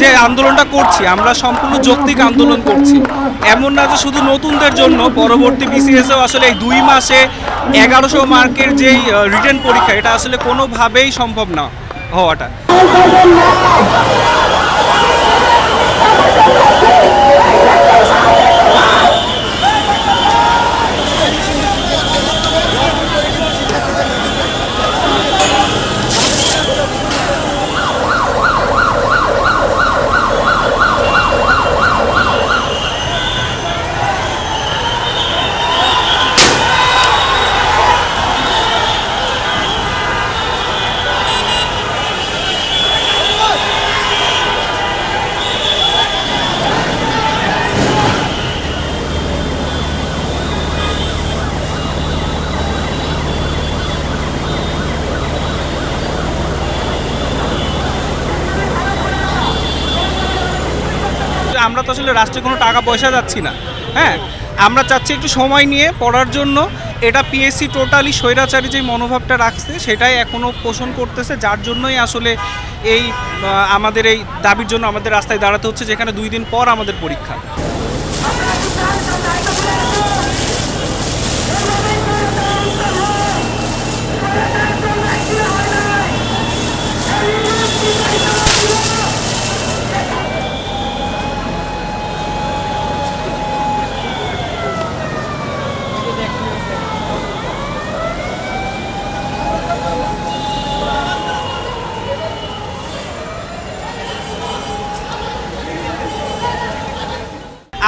আন্দোলনটা করছি, আমরা সম্পূর্ণ যৌক্তিক আন্দোলন করছি। এমন না যে শুধু নতুনদের জন্য, পরবর্তী বিসিএসও আসলে এই দুই মাসে এগারোশো মার্কের যেই রিটার্ন পরীক্ষা, এটা আসলে কোনোভাবেই সম্ভব না হওয়াটা। আমরা তো আসলে রাষ্ট্রে কোনো টাকা পয়সা যাচ্ছি না। হ্যাঁ আমরা চাচ্ছি একটু সময় নিয়ে পড়ার জন্য। এটা পিএসসি টোটালি স্বৈরাচারী যে মনোভাবটা রাখছে, সেটাই এখনও পোষণ করতেছে। যার জন্যই আসলে এই আমাদের এই দাবির জন্য আমাদের রাস্তায় দাঁড়াতে হচ্ছে, যেখানে দুই দিন পর আমাদের পরীক্ষা।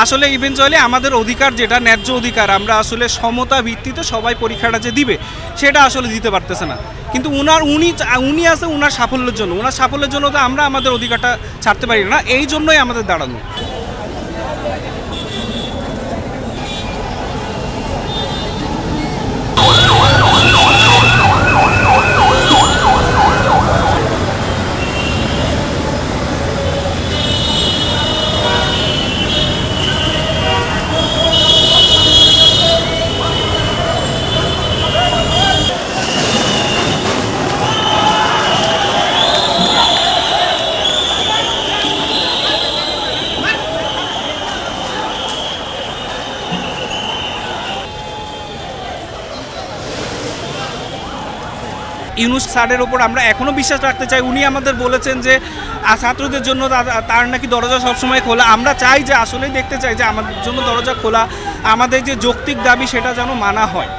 আসলে ইভেনচুয়ালি আমাদের অধিকার যেটা, ন্যায্য অধিকার, আমরা আসলে সমতা ভিত্তিতে সবাই পরীক্ষাটা যে দিবে, সেটা আসলে দিতে পারতেছে না। কিন্তু উনার, উনি উনি আছে উনার সাফল্যের জন্য। উনার সাফল্যের জন্য তো আমরা আমাদের অধিকারটা ছাড়তে পারি না। এই জন্যই আমাদের দাঁড়ানো। ইউনুস স্যারের ওপর আমরা এখনও বিশ্বাস রাখতে চাই। উনি আমাদের বলেছেন যে ছাত্রদের জন্য তার নাকি দরজা সবসময় খোলা। আমরা চাই যে, আসলেই দেখতে চাই যে, আমাদের জন্য দরজা খোলা। আমাদের যে যৌক্তিক দাবি, সেটা যেন মানা হয়।